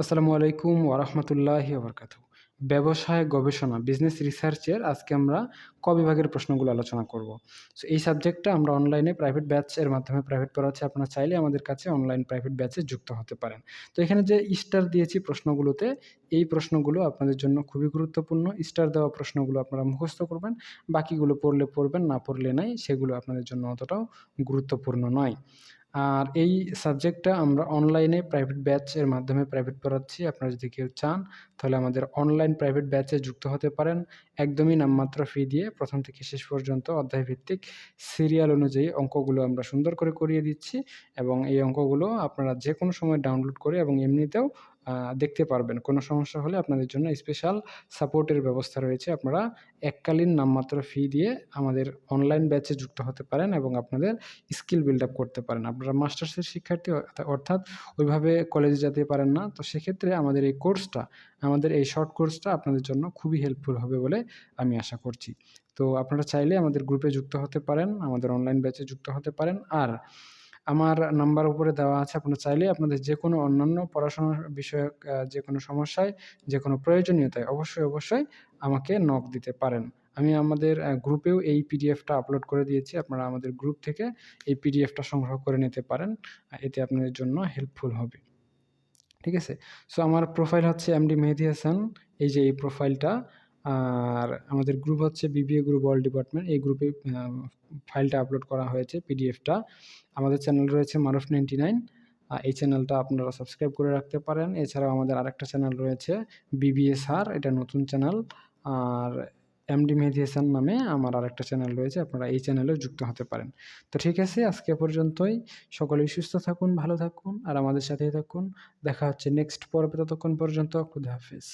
আসসালামু আলাইকুম ওরহমতুল্লাহি ওবরকাতু ব্যবসায় গবেষণা বিজনেস রিসার্চের আজকে আমরা ক বিভাগের প্রশ্নগুলো আলোচনা করব। সো এই সাবজেক্টটা আমরা অনলাইনে প্রাইভেট ব্যাচের মাধ্যমে প্রাইভেট পড়াচ্ছি। আপনারা চাইলে আমাদের কাছে অনলাইন প্রাইভেট ব্যাচে যুক্ত হতে পারেন। তো, এখানে যে স্টার দিয়েছি প্রশ্নগুলোতে, এই প্রশ্নগুলো আপনাদের জন্য খুবই গুরুত্বপূর্ণ। স্টার দেওয়া প্রশ্নগুলো আপনারা মুখস্থ করবেন। বাকিগুলো পড়লে পড়বেন, না পড়লে নাই, সেগুলো আপনাদের জন্য অতটাও গুরুত্বপূর্ণ নয়। আর এই সাবজেক্টটা আমরা অনলাইনে প্রাইভেট ব্যাচের মাধ্যমে প্রাইভেট পড়াচ্ছি। আপনারা যদি কেউ চান, তাহলে আমাদের অনলাইন প্রাইভেট ব্যাচে যুক্ত হতে পারেন। একদমই নামমাত্র ফি দিয়ে প্রথম থেকে শেষ পর্যন্ত অধ্যায়ভিত্তিক সিরিয়াল অনুযায়ী অঙ্কগুলো আমরা সুন্দর করে করিয়ে দিচ্ছি এবং এই অঙ্কগুলো আপনারা যে কোনো সময় ডাউনলোড করে এবং এমনিতেও দেখতে পারবেন। কোনো সমস্যা হলে আপনাদের জন্য স্পেশাল সাপোর্টের ব্যবস্থা রয়েছে। আপনারা এককালীন নামমাত্র ফি দিয়ে আমাদের অনলাইন ব্যাচে যুক্ত হতে পারেন এবং আপনাদের স্কিল বিল্ড আপ করতে পারেন। আপনারা মাস্টার্সের শিক্ষার্থী অর্থাৎ ওইভাবে কলেজে যেতে পারেন না। তো সেক্ষেত্রে আমাদের এই কোর্সটা আমাদের এই শর্ট কোর্সটা আপনাদের জন্য খুবই হেল্পফুল হবে বলে আমি আশা করছি। তো আপনারা চাইলে আমাদের গ্রুপে যুক্ত হতে পারেন, আমাদের অনলাইন ব্যাচে যুক্ত হতে পারেন। আর আমার নাম্বার উপরে দেওয়া আছে, আপনারা চাইলে আপনাদের যে কোনো অন্যান্য পড়াশোনার বিষয়ক যে কোনো সমস্যায় যে কোনো প্রয়োজনীয়তায় অবশ্যই অবশ্যই আমাকে নক দিতে পারেন। আমি আমাদের গ্রুপেও এই পিডিএফটা আপলোড করে দিয়েছি, আপনারা আমাদের গ্রুপ থেকে এই পিডিএফটা সংগ্রহ করে নিতে পারেন এতে আপনাদের জন্য হেল্পফুল হবে। ঠিক আছে? সো আমার প্রোফাইল হচ্ছে এমডি মেহেদি হাসান, এই যে এই প্রোফাইলটা আর আমাদের গ্রুপ হচ্ছে বিবিএ গ্রুপ অল ডিপার্টমেন্ট এই গ্রুপে ফাইলটা আপলোড করা হয়েছে পিডিএফটা আমাদের চ্যানেল রয়েছে মারুফ নাইনটি নাইন এই চ্যানেলটা আপনারা সাবস্ক্রাইব করে রাখতে পারেন। এছাড়াও আমাদের আরেকটা চ্যানেল রয়েছে বিবিএস আর এটা নতুন চ্যানেল আর এমডি মেহেদি নামে আমার আরেকটা চ্যানেল রয়েছে, আপনারা এই চ্যানেলেও যুক্ত হতে পারেন। তো ঠিক আছে, আজকে পর্যন্তই। সকলেই সুস্থ থাকুন, ভালো থাকুন, আর আমাদের সাথেই থাকুন। দেখা হচ্ছে নেক্সট পর্বে, ততক্ষণ পর্যন্ত, খুদা হাফিজ।